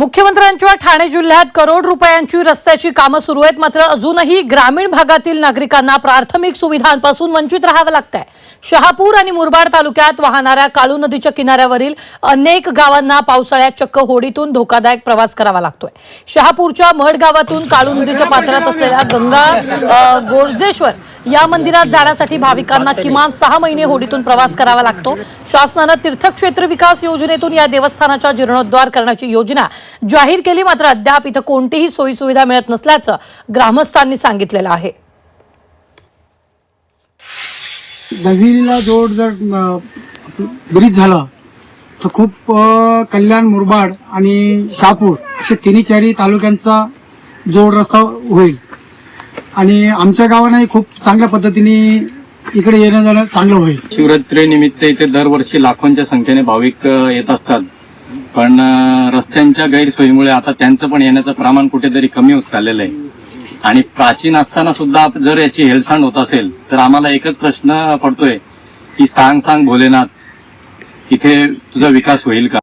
मुख्यमंत्र्यांच्या ठाणे जिल्ह्यात करोड रुपयांची रस्त्याची कामं सुरू आहेत. मात्र अजूनही ग्रामीण भागातील नागरिकांना प्राथमिक सुविधांपासून वंचित राहावं लागतंय. शहापूर आणि मुरबाड तालुक्यात वाहणाऱ्या काळू नदीच्या किनाऱ्यावरील अनेक गावांना पावसाळ्यात चक्क होडीतून धोकादायक प्रवास करावा लागतोय. शहापूरच्या मढ गावातून काळू नदीच्या पात्रात असलेल्या गंगा गोरजेश्वर या मंदिरात जाण्यासाठी भाविकांना किमान सहा महिने होडीतून प्रवास करावा लागतो. शासनानं तीर्थक्षेत्र विकास योजनेतून या देवस्थानाचा जीर्णोद्धार करण्याची योजना जाहीर केली. मात्र अद्याप इथं कोणतीही सोयीसुविधा मिळत नसल्याचं ग्रामस्थांनी सांगितलेलं आहे. नदीला जोड जर ब्रिज झाला तर खूप कल्याण मुरबाड आणि शहापूर असे तिन्ही चारी तालुक्यांचा जोड रस्ता होईल. आणि आमच्या गावांनाही खूप चांगल्या पद्धतीने इकडे येणं जाणं चांगलं होईल. शिवरात्रीनिमित्त इथे दरवर्षी लाखोंच्या संख्येने भाविक येत असतात. पण रस्त्यांच्या गैरसोयीमुळे आता त्यांचं पण येण्याचं प्रमाण कुठेतरी कमी होत चाललेलं आहे. आणि प्राचीन असताना सुद्धा जर याची हेळसांड होत असेल तर आम्हाला एकच प्रश्न पडतोय की सांग सांग भोलेनाथ इथे तुझा विकास होईल का?